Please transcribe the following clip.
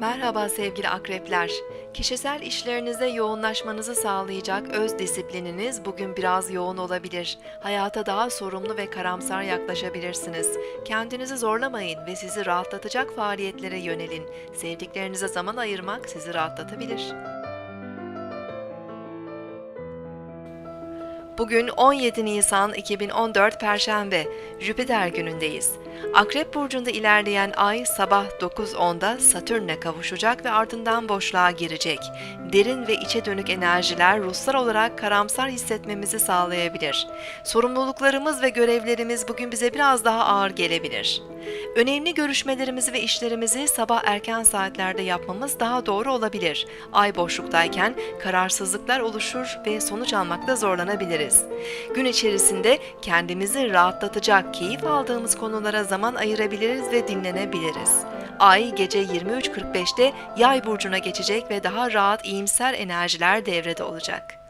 Merhaba sevgili akrepler. Kişisel işlerinize yoğunlaşmanızı sağlayacak öz disiplininiz bugün biraz yoğun olabilir. Hayata daha sorumlu ve karamsar yaklaşabilirsiniz. Kendinizi zorlamayın ve sizi rahatlatacak faaliyetlere yönelin. Sevdiklerinize zaman ayırmak sizi rahatlatabilir. Bugün 17 Nisan 2014 Perşembe, Jüpiter günündeyiz. Akrep burcunda ilerleyen ay sabah 9.10'da Satürn'e kavuşacak ve ardından boşluğa girecek. Derin ve içe dönük enerjiler ruhsal olarak karamsar hissetmemizi sağlayabilir. Sorumluluklarımız ve görevlerimiz bugün bize biraz daha ağır gelebilir. Önemli görüşmelerimizi ve işlerimizi sabah erken saatlerde yapmamız daha doğru olabilir. Ay boşluktayken kararsızlıklar oluşur ve sonuç almakta zorlanabiliriz. Gün içerisinde kendimizi rahatlatacak, keyif aldığımız konulara zaman ayırabiliriz ve dinlenebiliriz. Ay gece 23.45'te Yay burcuna geçecek ve daha rahat, iyimser enerjiler devrede olacak.